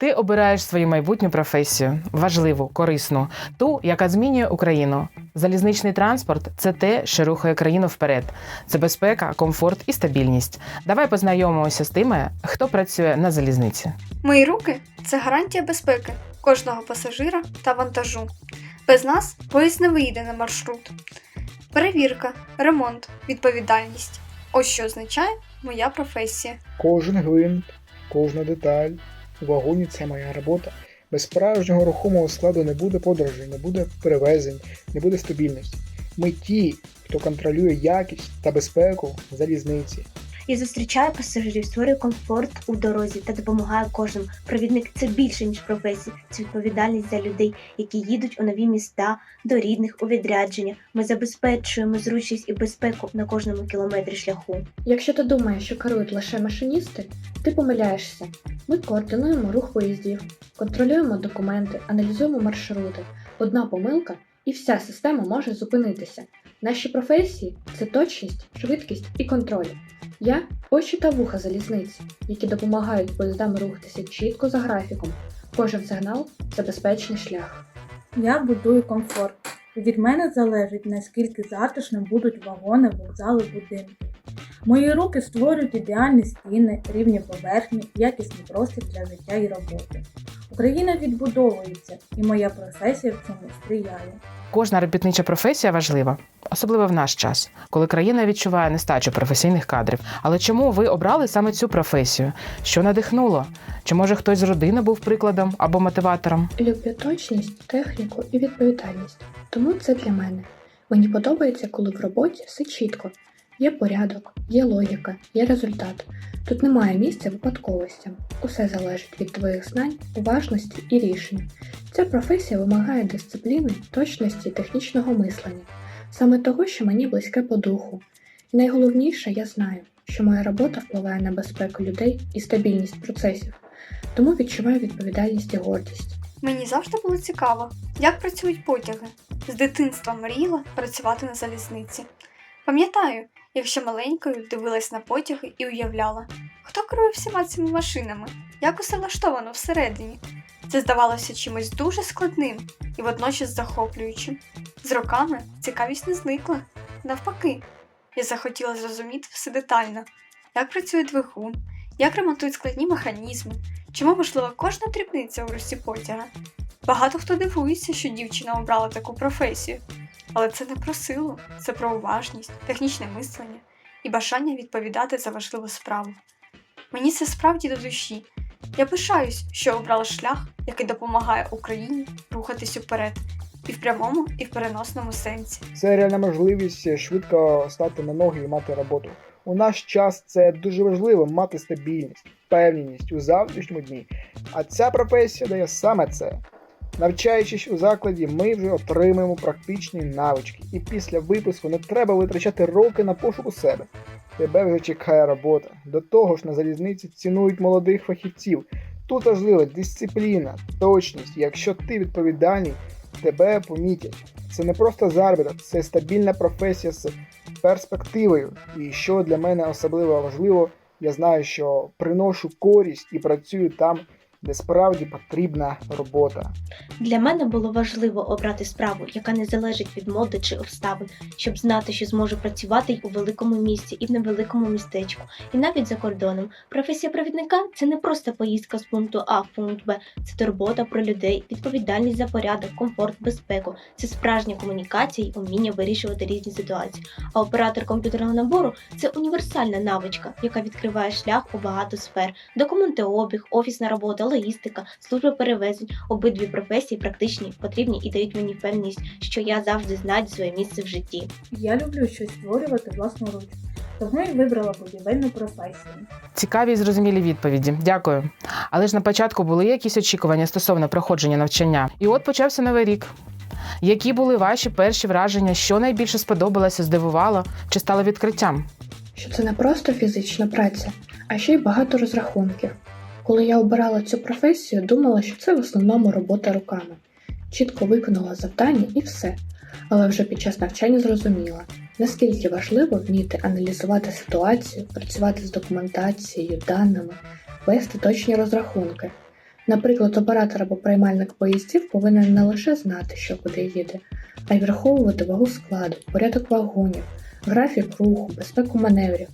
Ти обираєш свою майбутню професію, важливу, корисну, ту, яка змінює Україну. Залізничний транспорт це те, що рухає країну вперед. Це безпека, комфорт і стабільність. Давай познайомимося з тими, хто працює на залізниці. Мої руки це гарантія безпеки кожного пасажира та вантажу. Без нас поїзд не виїде на маршрут. Перевірка, ремонт, відповідальність. Ось що означає моя професія. Кожен гвинт, кожна деталь у вагоні це моя робота. Без справжнього рухомого складу не буде подорожей, не буде перевезень, не буде стабільності. Ми ті, хто контролює якість та безпеку залізниці. І зустрічає пасажирів, створює комфорт у дорозі та допомагає кожному. Провідник це більше ніж професія, це відповідальність за людей, які їдуть у нові міста, до рідних у відрядження. Ми забезпечуємо зручність і безпеку на кожному кілометрі шляху. Якщо ти думаєш, що керують лише машиністи, ти помиляєшся. Ми координуємо рух поїздів, контролюємо документи, аналізуємо маршрути. Одна помилка і вся система може зупинитися. Наші професії це точність, швидкість і контроль. Я очі та вуха залізниці, які допомагають поїздам рухатися чітко за графіком. Кожен сигнал це безпечний шлях. Я будую комфорт. Від мене залежить, наскільки затишним будуть вагони, вокзали, будинки. Мої руки створюють ідеальні стіни, рівні поверхні, якісний простір для життя і роботи. Україна відбудовується, і моя професія в цьому сприяє. Кожна робітнича професія важлива, особливо в наш час, коли країна відчуває нестачу професійних кадрів. Але чому ви обрали саме цю професію? Що надихнуло? Чи може хтось з родини був прикладом або мотиватором? Люблю точність, техніку і відповідальність. Тому це для мене. Мені подобається, коли в роботі все чітко. Є порядок, є логіка, є результат. Тут немає місця випадковостям. Усе залежить від твоїх знань, уважності і рішень. Ця професія вимагає дисципліни, точності і технічного мислення, саме того, що мені близьке по духу. І найголовніше, я знаю, що моя робота впливає на безпеку людей і стабільність процесів, тому відчуваю відповідальність і гордість. Мені завжди було цікаво, як працюють потяги. З дитинства мріяла працювати на залізниці. Пам'ятаю, як ще маленькою дивилась на потяги і уявляла, хто керує всіма цими машинами, як усе влаштовано всередині. Це здавалося чимось дуже складним і водночас захоплюючим. З роками цікавість не зникла. Навпаки, я захотіла зрозуміти все детально, як працює двигун, як ремонтують складні механізми, чому важлива кожна дрібниця у русі потяга. Багато хто дивується, що дівчина обрала таку професію, але це не про силу, це про уважність, технічне мислення і бажання відповідати за важливу справу. Мені це справді до душі. Я пишаюсь, що обрала шлях, який допомагає Україні рухатись уперед, і в прямому, і в переносному сенсі. Це реальна можливість швидко стати на ноги і мати роботу. У наш час це дуже важливо мати стабільність, впевненість у завтрашньому дні. А ця професія дає саме це. Навчаючись у закладі, ми вже отримуємо практичні навички, і після випуску не треба витрачати роки на пошуку себе. Тебе вже чекає робота. До того ж, на залізниці цінують молодих фахівців. Тут важлива дисципліна, точність. Якщо ти відповідальний, тебе помітять. Це не просто заробіток, це стабільна професія з перспективою. І що для мене особливо важливо, я знаю, що приношу користь і працюю там, де справді потрібна робота. Для мене було важливо обрати справу, яка не залежить від моди чи обставин, щоб знати, що зможу працювати й у великому місті, і в невеликому містечку, і навіть за кордоном. Професія провідника це не просто поїздка з пункту А в пункт Б, це турбота про людей, відповідальність за порядок, комфорт, безпеку. Це справжня комунікація й уміння вирішувати різні ситуації. А оператор комп'ютерного набору це універсальна навичка, яка відкриває шлях у багато сфер: документообіг, офісна робота, логістика, служба перевезень. Обидві професії практичні, потрібні і дають мені впевненість, що я завжди знайду своє місце в житті. Я люблю щось створювати власноруч, тому і вибрала будівельну професію. Цікаві і зрозумілі відповіді. Дякую. Але ж на початку були якісь очікування стосовно проходження навчання. І от почався новий рік. Які були ваші перші враження, що найбільше сподобалося, здивувало чи стало відкриттям? що це не просто фізична праця, а ще й багато розрахунків. Коли я обирала цю професію, думала, що це в основному робота руками. Чітко виконала завдання і все. Але вже під час навчання зрозуміла, наскільки важливо вміти аналізувати ситуацію, працювати з документацією, даними, вести точні розрахунки. Наприклад, оператор або приймальник поїздів повинен не лише знати, що куди їде, а й враховувати вагу складу, порядок вагонів, графік руху, безпеку маневрів.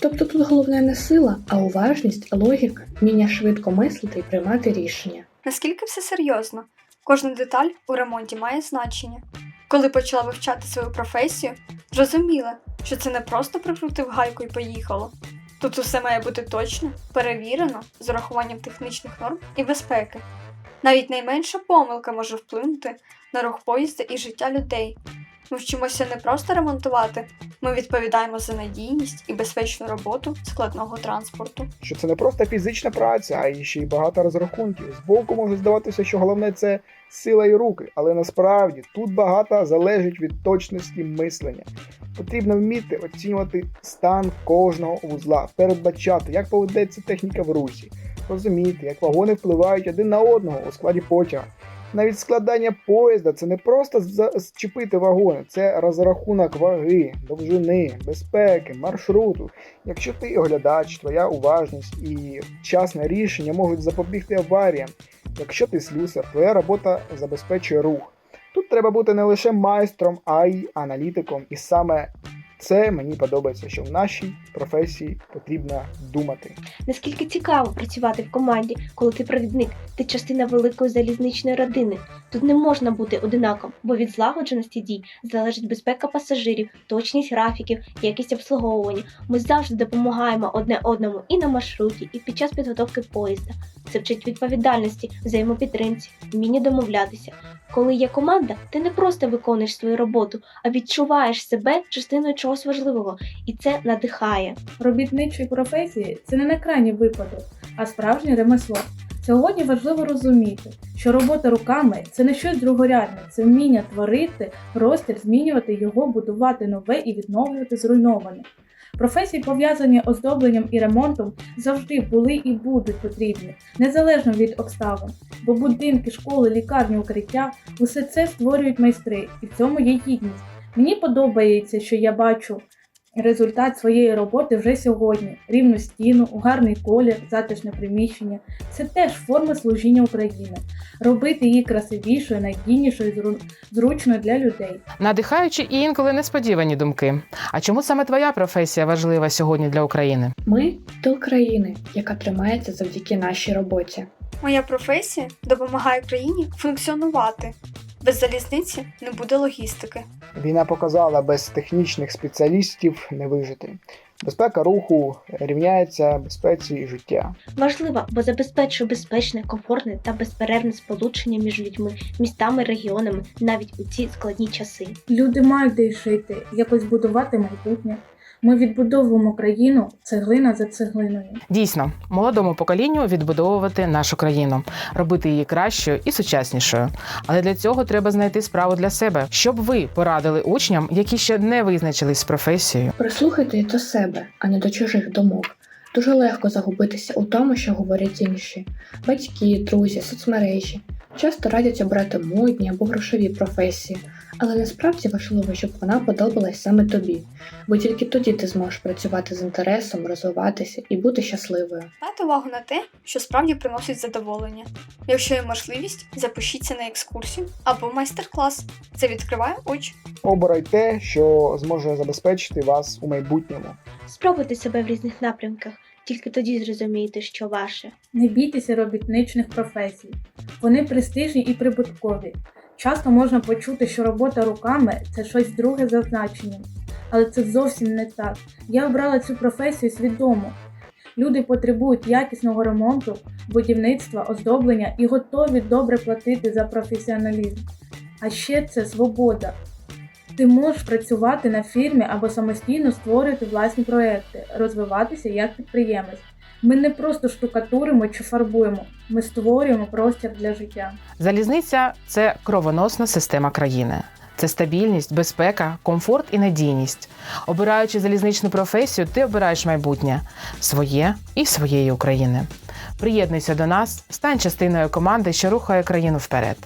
Тобто тут головне не сила, а уважність, логіка, вміння швидко мислити і приймати рішення. Наскільки все серйозно? Кожна деталь у ремонті має значення. Коли почала вивчати свою професію, зрозуміла, що це не просто прикрутив гайку і поїхало. Тут усе має бути точно, перевірено з урахуванням технічних норм і безпеки. Навіть найменша помилка може вплинути на рух поїзда і життя людей. Ми вчимося не просто ремонтувати, ми відповідаємо за надійність і безпечну роботу складного транспорту. Що це не просто фізична праця, а й ще й багато розрахунків. Збоку може здаватися, що головне це сила і руки, але насправді тут багато залежить від точності мислення. Потрібно вміти оцінювати стан кожного вузла, передбачати, як поведеться техніка в русі, розуміти, як вагони впливають один на одного у складі потяга. Навіть складання поїзда це не просто зчепити вагони, це розрахунок ваги, довжини, безпеки, маршруту. Якщо ти оглядач, твоя уважність і вчасне рішення можуть запобігти аваріям. Якщо ти слюсар, твоя робота забезпечує рух. Тут треба бути не лише майстром, а й аналітиком. І саме це мені подобається, що в нашій професії потрібно думати. Наскільки цікаво працювати в команді, коли ти провідник, ти частина великої залізничної родини. Тут не можна бути одинаковим, бо від злагодженості дій залежить безпека пасажирів, точність графіків, якість обслуговування. Ми завжди допомагаємо одне одному і на маршруті, і під час підготовки поїзда. Це вчить відповідальності, взаємопідтримці, вміння домовлятися. Коли є команда, ти не просто виконуєш свою роботу, а відчуваєш себе частиною чогось важливого, і це надихає. Робітничої професії це не на крайній випадок, а справжнє ремесло. Сьогодні важливо розуміти, що робота руками це не щось другорядне, це вміння творити, простір, змінювати його, будувати нове і відновлювати зруйноване. Професії, пов'язані оздобленням і ремонтом, завжди були і будуть потрібні, незалежно від обставин, бо будинки, школи, лікарні, укриття усе це створюють майстри, і в цьому є гідність. Мені подобається, що я бачу результат своєї роботи вже сьогодні: рівну стіну, гарний колір, затишне приміщення. Це теж форма служіння України. Робити її красивішою, надійнішою, зру- зручною для людей. Надихаючі і інколи несподівані думки. А чому саме твоя професія важлива сьогодні для України? Ми тил країни, яка тримається завдяки нашій роботі. Моя професія допомагає країні функціонувати. Без залізниці не буде логістики. Війна показала, без технічних спеціалістів не вижити. Безпека руху рівняється безпеці і життя. Важлива, бо забезпечує безпечне, комфортне та безперервне сполучення між людьми, містами, регіонами навіть у ці складні часи. Люди мають де жити, якось будувати майбутнє. Ми відбудовуємо країну цеглина за цеглиною. Дійсно, молодому поколінню відбудовувати нашу країну, робити її кращою і сучаснішою. Але для цього треба знайти справу для себе, щоб ви порадили учням, які ще не визначились з професією. Прислухайтесь до себе, а не до чужих думок. Дуже легко загубитися у тому, що говорять інші: батьки, друзі, соцмережі. Часто радять обрати модні або грошові професії, але насправді важливо, щоб вона подобалась саме тобі, бо тільки тоді ти зможеш працювати з інтересом, розвиватися і бути щасливою. Дайте увагу на те, що справді приносить задоволення. Якщо є можливість, запишіться на екскурсію або майстер-клас. Це відкриває очі. Обирай те, що зможе забезпечити вас у майбутньому. Спробуйте себе в різних напрямках, тільки тоді зрозумієте, що ваше. Не бійтеся робітничних професій. Вони престижні і прибуткові. Часто можна почути, що робота руками це щось друге за значенням. Але це зовсім не так. Я обрала цю професію свідомо. Люди потребують якісного ремонту, будівництва, оздоблення і готові добре платити за професіоналізм. А ще це свобода. Ти можеш працювати на фірмі або самостійно створювати власні проекти, розвиватися як підприємець. Ми не просто штукатуримо чи фарбуємо, ми створюємо простір для життя. Залізниця це кровоносна система країни. Це стабільність, безпека, комфорт і надійність. Обираючи залізничну професію, ти обираєш майбутнє своє і своєї України. Приєднуйся до нас, стань частиною команди, що рухає країну вперед.